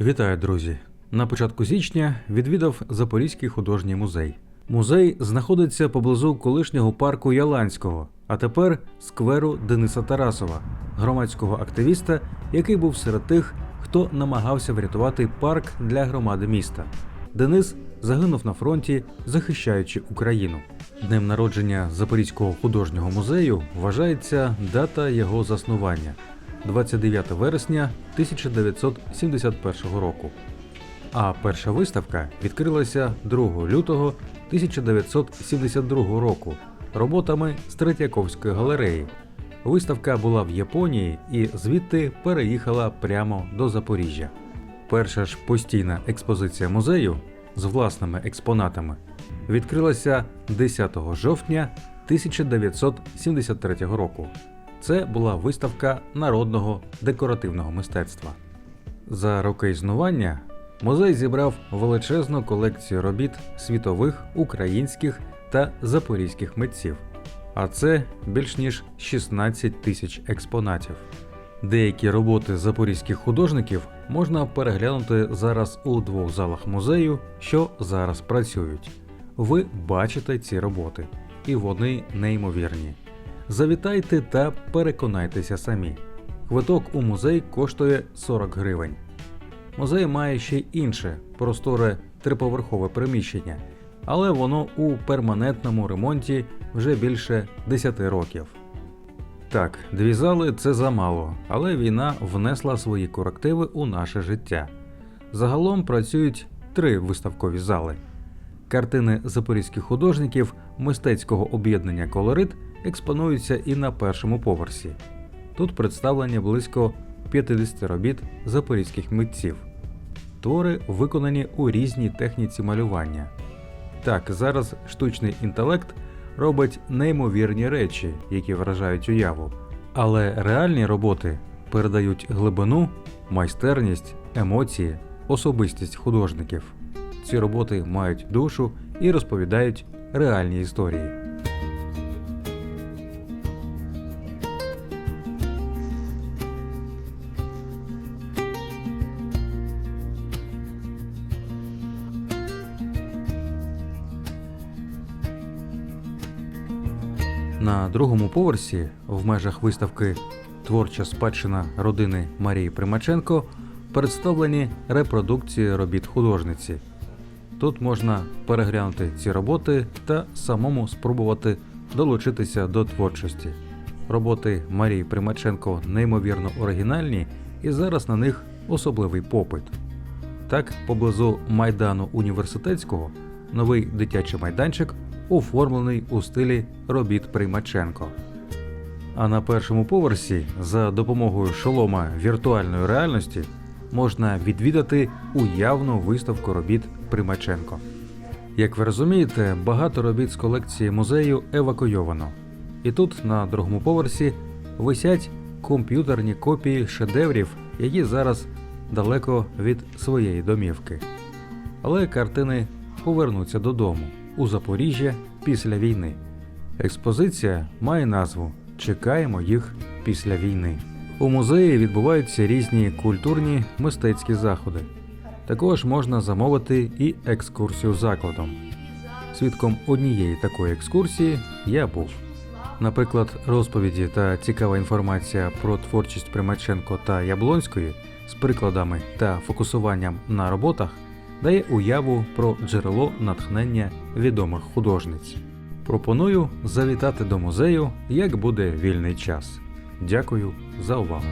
Вітаю, друзі! На початку січня відвідав Запорізький художній музей. Музей знаходиться поблизу колишнього парку Яланського, а тепер скверу Дениса Тарасова, громадського активіста, який був серед тих, хто намагався врятувати парк для громади міста. Денис загинув на фронті, захищаючи Україну. Днем народження Запорізького художнього музею вважається дата його заснування 29 вересня 1971 року. А перша виставка відкрилася 2 лютого 1972 року роботами з Третьяковської галереї. Виставка була в Японії і звідти переїхала прямо до Запоріжжя. Перша ж постійна експозиція музею з власними експонатами відкрилася 10 жовтня 1973 року. Це була виставка народного декоративного мистецтва. За роки існування музей зібрав величезну колекцію робіт світових, українських та запорізьких митців. А це більш ніж 16 тисяч експонатів. Деякі роботи запорізьких художників можна переглянути зараз у двох залах музею, що зараз працюють. Ви бачите ці роботи, і вони неймовірні. Завітайте та переконайтеся самі. Квиток у музей коштує 40 гривень. Музей має ще інше просторе триповерхове приміщення, але воно у перманентному ремонті вже більше 10 років. Так, дві зали це замало, але війна внесла свої корективи у наше життя. Загалом працюють три виставкові зали. Картини запорізьких художників мистецького об'єднання Колорит експонуються і на першому поверсі. Тут представлені близько 50 робіт запорізьких митців. Твори виконані у різній техніці малювання. Так, зараз штучний інтелект робить неймовірні речі, які вражають уяву, але реальні роботи передають глибину, майстерність, емоції, особистість художників. Ці роботи мають душу і розповідають реальні історії. На другому поверсі, в межах виставки Творча спадщина родини Марії Примаченко представлені репродукції робіт художниці. Тут можна переглянути ці роботи та самому спробувати долучитися до творчості. Роботи Марії Примаченко неймовірно оригінальні, і зараз на них особливий попит. Так, поблизу майдану університетського новий дитячий майданчик оформлений у стилі робіт Примаченко. А на першому поверсі за допомогою шолома віртуальної реальності можна відвідати уявну виставку робіт Примаченко. Як ви розумієте, багато робіт з колекції музею евакуйовано. І тут, на другому поверсі, висять комп'ютерні копії шедеврів, які зараз далеко від своєї домівки. Але картини повернуться додому у Запоріжжя після війни. Експозиція має назву Чекаємо їх після війни. У музеї відбуваються різні культурні мистецькі заходи. Також можна замовити і екскурсію закладом. Свідком однієї такої екскурсії я був. Наприклад, розповіді та цікава інформація про творчість Примаченко та Яблонської з прикладами та фокусуванням на роботах дає уяву про джерело натхнення відомих художниць. Пропоную завітати до музею, як буде вільний час. Дякую за увагу.